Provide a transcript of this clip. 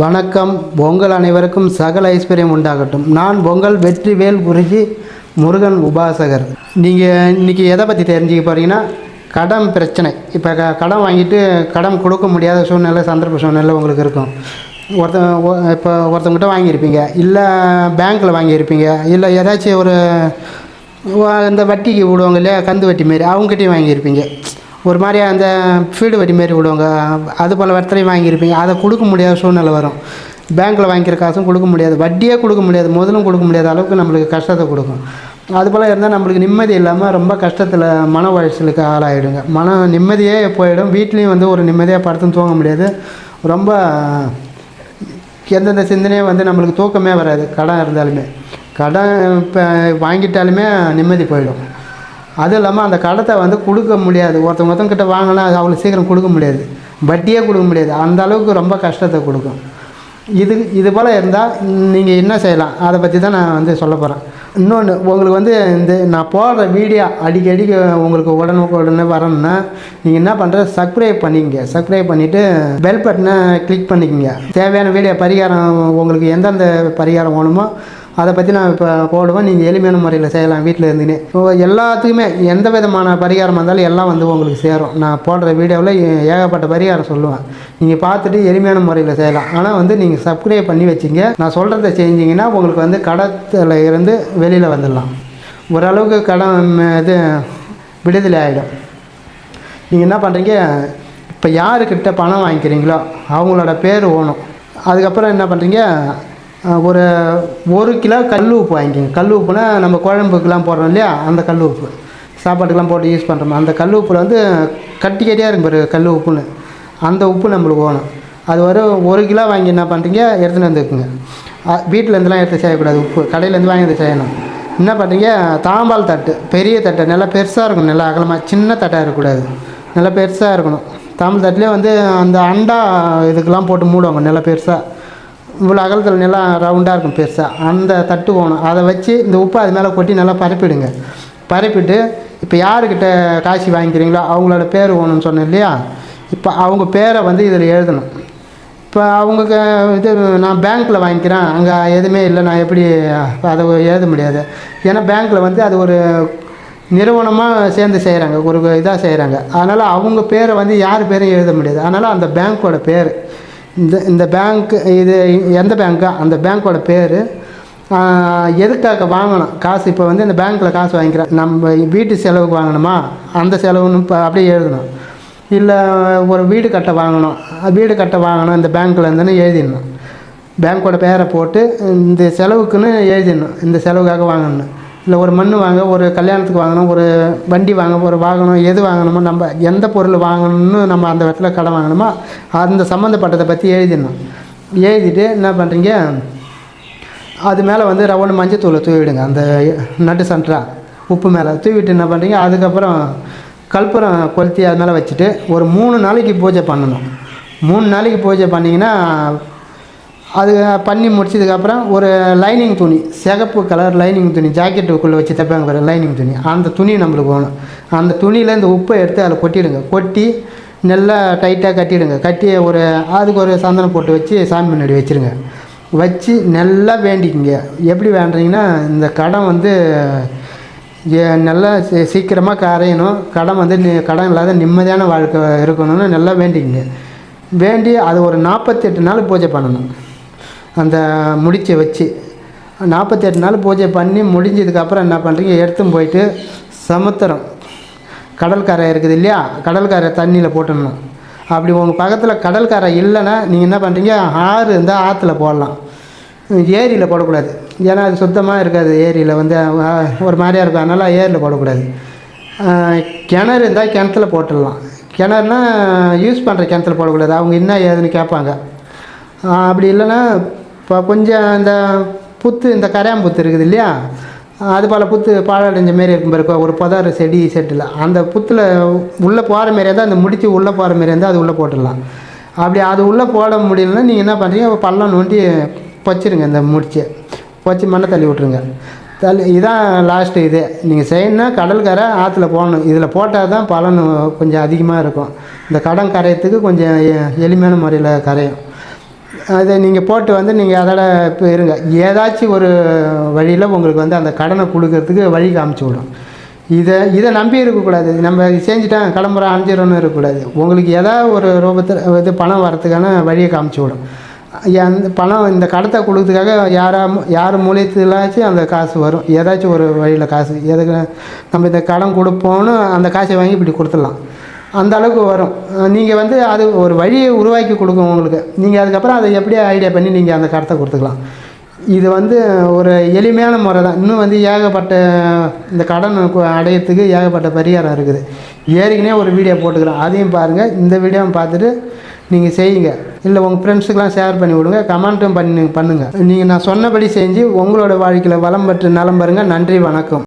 வணக்கம். பொங்கல் அனைவருக்கும் சகல ஐஸ்வர்யம் உண்டாகட்டும். நான் பொங்கல் வெற்றிவேல் குருஜி முருகன் உபாசகர். நீங்கள் இன்றைக்கி எதை பற்றி தெரிஞ்சுக்க போகிறீங்கன்னா கடன் பிரச்சனை. இப்போ க கடன் வாங்கிட்டு கடன் கொடுக்க முடியாத சூழ்நிலை சந்தர்ப்ப சூழ்நிலை உங்களுக்கு இருக்கும். ஒருத்தன் இப்போ ஒருத்தங்கிட்ட வாங்கியிருப்பீங்க. இல்லை பேங்க்கில் வாங்கியிருப்பீங்க. இல்லை ஏதாச்சும் ஒரு இந்த வட்டிக்கு விடுவாங்க இல்லையா கந்து வட்டி மாரி அவங்ககிட்டையும் வாங்கியிருப்பீங்க. ஒரு மாதிரி அந்த ஃபீல்டு வட்டி மாரி விடுவாங்க. அது போல் இடத்துலையும் வாங்கியிருப்பீங்க. அதை கொடுக்க முடியாத சூழ்நிலை வரும். பேங்க்கில் வாங்கிக்கிற காசும் கொடுக்க முடியாது. வட்டியே கொடுக்க முடியாது. முதலும் கொடுக்க முடியாத அளவுக்கு நம்மளுக்கு கஷ்டத்தை கொடுக்கும். அது போல் இருந்தால் நம்மளுக்கு நிம்மதி இல்லாமல் ரொம்ப கஷ்டத்தில் மன உளைச்சலுக்கு ஆளாயிடுங்க. மன நிம்மதியே போயிடும். வீட்லேயும் வந்து ஒரு நிம்மதியாக படுத்துன்னு தூங்க முடியாது. ரொம்ப எந்தெந்த சிந்தனையும் வந்து நம்மளுக்கு தூக்கமே வராது. கடன் இருந்தாலுமே. கடன் இப்போ வாங்கிட்டாலுமே நிம்மதி போயிடும். அதுவும் இல்லாமல் அந்த கடத்தை வந்து கொடுக்க முடியாது. ஒருத்தவங்க ஒருத்தவங்க கிட்ட வாங்கினா அது அவ்வளோ சீக்கிரம் கொடுக்க முடியாது. வட்டியே கொடுக்க முடியாது. அந்த அளவுக்கு ரொம்ப கஷ்டத்தை கொடுக்கும். இது இது போல் இருந்தால் நீங்கள் என்ன செய்யலாம்? அதை பற்றி தான் நான் வந்து சொல்ல போகிறேன் இன்னொன்று உங்களுக்கு வந்து இந்த நான் போடுற வீடியோ அடிக்கடி உங்களுக்கு உடனுக்கு உடனே வரணும்னா நீங்கள் என்ன பண்ணுற சப்ஸ்கிரைப் பண்ணிக்கங்க. சப்ஸ்கிரைப் பண்ணிவிட்டு பெல் பட்டனை கிளிக் பண்ணிக்கோங்க. தேவையான வீடியோ பரிகாரம் உங்களுக்கு எந்தெந்த பரிகாரம் வேணுமோ அதை பற்றி நான் இப்போ போடுவேன் நீங்கள் எளிமையான முறையில் செய்யலாம். வீட்டில் இருந்துனே இப்போ எல்லாத்துக்குமே எந்த விதமான பரிகாரமாக இருந்தாலும் எல்லாம் வந்து உங்களுக்கு சேரும். நான் போடுற வீடியோவில் ஏகப்பட்ட பரிகாரம் சொல்லுவேன். நீங்கள் பார்த்துட்டு எளிமையான முறையில் செய்யலாம். ஆனால் வந்து நீங்கள் சப்ஸ்கிரைப் பண்ணி வச்சிங்க. நான் சொல்கிறத செஞ்சிங்கன்னா உங்களுக்கு வந்து கடத்தில் இருந்து வெளியில் வந்துடலாம். ஓரளவுக்கு கடன் இது விடுதலை ஆகிடும் நீங்கள் என்ன பண்ணுறீங்க இப்போ யாருக்கிட்ட பணம் வாங்கிக்கிறீங்களோ அவங்களோட பேர் ஓணும். அதுக்கப்புறம் என்ன பண்ணுறீங்க ஒரு ஒரு கிலோ கல் உப்பு வாங்கிக்கோங்க. கல் உப்புனா நம்ம குழம்புக்கெலாம் போடுறோம் இல்லையா? அந்த கல் உப்பு. சாப்பாட்டுக்கெலாம் போட்டு யூஸ் பண்ணுறோம் அந்த கல் உப்பில் வந்து கட்டி கட்டியாக இருக்கும் பாரு கல் உப்புன்னு. அந்த உப்பு நம்மளுக்கு வேணும். அது ஒரு ஒரு கிலோ வாங்கி என்ன பண்ணுறீங்க எடுத்துகிட்டு வந்துக்குங்க வீட்டிலேருந்துலாம் எடுத்து செய்யக்கூடாது உப்பு. கடையிலேருந்து வாங்கி வந்து செய்யணும். என்ன பண்ணுறீங்க தாம்பால் தட்டு. பெரிய தட்டு. நல்லா பெருசாக இருக்கணும். நல்லா அகலமாக சின்ன தட்டாக இருக்கக்கூடாது. நல்லா பெருசாக இருக்கணும். தாம்பால் தட்டுலேயே வந்து அந்த அண்டா இதுக்கெல்லாம் போட்டு மூடுவாங்க. நல்லா பெருசாக இவ்வளோ அகலத்தில் நல்லா ரவுண்டாக இருக்கும் பெருசாக அந்த தட்டு போகணும். அதை வச்சு இந்த உப்பு அது மேலே கொட்டி நல்லா பரப்பிடுங்க. பரப்பிட்டு இப்போ யாருக்கிட்ட காசி வாங்கிக்கிறீங்களோ அவங்களோட பேர் வேணும்னு சொன்னேன் இல்லையா? இப்போ அவங்க பேரை வந்து இதில் எழுதணும். இப்போ அவங்க இது நான் பேங்க்கில் வாங்கிக்கிறேன். அங்கே எதுவுமே இல்லை. நான் எப்படி அதை எழுத முடியாது. ஏன்னா பேங்க்கில் வந்து அது ஒரு நிறுவனமாக சேர்ந்து செய்கிறாங்க ஒரு இதாக செய்கிறாங்க அதனால் அவங்க பேரை வந்து யார் பேரையும் எழுத முடியாது. அதனால் அந்த பேங்க்கோட பேர். இந்த இந்த பேங்க் இது எந்த பேங்க்கோ அந்த பேங்க்கோட பேர் எதுக்காக வாங்கணும்? காசு இப்போ வந்து இந்த பேங்க்கில் காசு வாங்கிக்கிறேன். நம்ம வீட்டு செலவுக்கு வாங்கணுமா? அந்த செலவுன்னு இப்போ அப்படியே எழுதணும். இல்லை ஒரு வீடு கட்ட வாங்கணும். வீடு கட்ட வாங்கணும் இந்த பேங்க்கில் இருந்துன்னு எழுதிடணும். பேங்க்கோட பேரை போட்டு இந்த செலவுக்குன்னு எழுதிடணும். இந்த செலவுக்காக வாங்கணும் இல்லை ஒரு மண் வாங்க ஒரு கல்யாணத்துக்கு வாங்கணும் ஒரு வண்டி வாங்க ஒரு வாங்கணும் எது வாங்கணுமோ நம்ம எந்த பொருள் வாங்கணும்னு நம்ம அந்த இடத்துல கடன் வாங்கணுமோ அந்த சம்மந்தப்பட்டதை பற்றி எழுதிடணும். எழுதிட்டு என்ன பண்ணுறீங்க அது மேலே வந்து ரவுண்டு மஞ்சத்தூளை தூவிடுங்க அந்த நட்டு சன்ட்ரா உப்பு மேலே தூவிட்டு என்ன பண்ணுறீங்க அதுக்கப்புறம் கற்பூரம் கொளுத்தி அது மேலே வச்சுட்டு ஒரு மூணு நாளைக்கு பூஜை பண்ணணும். மூணு நாளைக்கு பூஜை பண்ணிங்கன்னா அது பண்ணி முடிச்சதுக்கப்புறம் ஒரு லைனிங் துணி சிகப்பு கலர் லைனிங் துணி ஜாக்கெட்டுக்குள்ளே வச்சு தைப்பாங்க பாரு லைனிங் துணி. அந்த துணி நம்மளுக்கு வேணும். அந்த துணியில் இந்த உப்பை எடுத்து அதில் கொட்டிடுங்க. கொட்டி நல்லா டைட்டாக கட்டிடுங்க. கட்டி ஒரு அதுக்கு ஒரு சந்தனம் போட்டு வச்சு சாமி முன்னாடி வச்சுருங்க. வச்சு நல்லா வேண்டிக்குங்க. எப்படி வேண்டுறீங்கன்னா இந்த கடன் வந்து நல்லா சீ- சீக்கிரமாக கரையணும். கடன் வந்து கடன் இல்லாத நிம்மதியான வாழ்க்கை இருக்கணும்னு நல்லா வேண்டிக்குங்க. வேண்டி அது ஒரு நாற்பத்தெட்டு நாள் பூஜை பண்ணணும். அந்த முடிச்சு வச்சு நாற்பத்தெட்டு நாள் பூஜை பண்ணி முடிஞ்சதுக்கப்புறம் என்ன பண்ணுறீங்க எடுத்துன்னு போயிட்டு சமுத்திரம். கடல்கரை இருக்குது இல்லையா? கடல்கரை தண்ணியில் போட்டுடணும். அப்படி உங்கள் பக்கத்தில் கடல்கரை இல்லைன்னா நீங்கள் என்ன பண்ணுறீங்க ஆறு இருந்தால் ஆற்றுல போடலாம். ஏரியில் போடக்கூடாது. ஏன்னா அது சுத்தமாக இருக்காது. ஏரியில் வந்து ஒரு மாதிரியாக இருக்கும். அதனால் ஏரியில் போடக்கூடாது. கிணறு இருந்தால் கிணத்துல போட்டுடலாம். கிணறுனா யூஸ் பண்ணுற கிணத்துல போடக்கூடாது. அவங்க என்ன ஏதுன்னு கேட்பாங்க. அப்படி இல்லைன்னா இப்போ கொஞ்சம் இந்த புத்து இந்த கரையாம்புத்து இருக்குது இல்லையா? அது போல் புத்து பாழடைஞ்ச மாரி இருக்கும் பாருக்க ஒரு புதார் செடி செட்டில். அந்த புத்தில் உள்ளே போகிற மாரி இருந்தால் அந்த முடித்து உள்ளே போகிற மாரி இருந்தால் அது உள்ளே போட்டுடலாம். அப்படி அது உள்ளே போட முடியலன்னா நீங்கள் என்ன பண்ணுறீங்க பள்ளம் நோண்டி பொச்சிருங்க இந்த முடிச்சு. பொச்சி மண்ணை தள்ளி விட்ருங்க தள்ளி இதான் லாஸ்ட்டு இது. நீங்கள் செய்யணும்னா கடல்கரை ஆற்றுல போடணும். இதில் போட்டால் தான் பலன் கொஞ்சம் அதிகமாக இருக்கும். இந்த கடன் கரையத்துக்கு கொஞ்சம் எளிமையான முறையில் கரையும். அதை நீங்கள் போட்டு வந்து நீங்கள் அதோட இப்போ இருங்க ஏதாச்சும் ஒரு வழியில் உங்களுக்கு வந்து அந்த கடனை கொடுக்கறதுக்கு வழி காமிச்சு விடும். இதை இதை நம்பி இருக்கக்கூடாது. நம்ம செஞ்சுட்டான் கிளம்புற அஞ்சிடணும்னு இருக்கக்கூடாது. உங்களுக்கு ஏதாவது ஒரு ரூபத்தில் இது பணம் வரதுக்கான வழியை காமிச்சு விடும். அந்த பணம் இந்த கடத்தை கொடுக்கறதுக்காக யாரா யார் மூலியத்துலாச்சும் அந்த காசு வரும். ஏதாச்சும் ஒரு வழியில் காசு. எதுக்கு நம்ம இந்த கடன் கொடுப்போம்னு அந்த காசை வாங்கி இப்படி கொடுத்துடலாம். அந்த அளவுக்கு வரும். நீங்கள் வந்து அது ஒரு வழியை உருவாக்கி கொடுக்கும் உங்களுக்கு. நீங்கள் அதுக்கப்புறம் அதை எப்படியே ஐடியா பண்ணி நீங்கள் அந்த கடத்தை கொடுத்துக்கலாம். இது வந்து ஒரு எளிமையான முறை தான் இன்னும் வந்து ஏகப்பட்ட இந்த கடன் கு- ஏகப்பட்ட பரிகாரம் இருக்குது. ஏற்கனவே ஒரு வீடியோ போட்டுக்கிறோம் அதையும் பாருங்கள் இந்த வீடியோவை பார்த்துட்டு நீங்கள் செய்யுங்க. இல்லை உங்கள் ஃப்ரெண்ட்ஸுக்கெலாம் ஷேர் பண்ணி விடுங்க. கமெண்ட்டும் பண்ணி பண்ணுங்கள் நீங்கள் நான் சொன்னபடி செஞ்சு உங்களோட வாழ்க்கையில் வளம் பெற்று நலம் பெறுங்க. நன்றி வணக்கம்.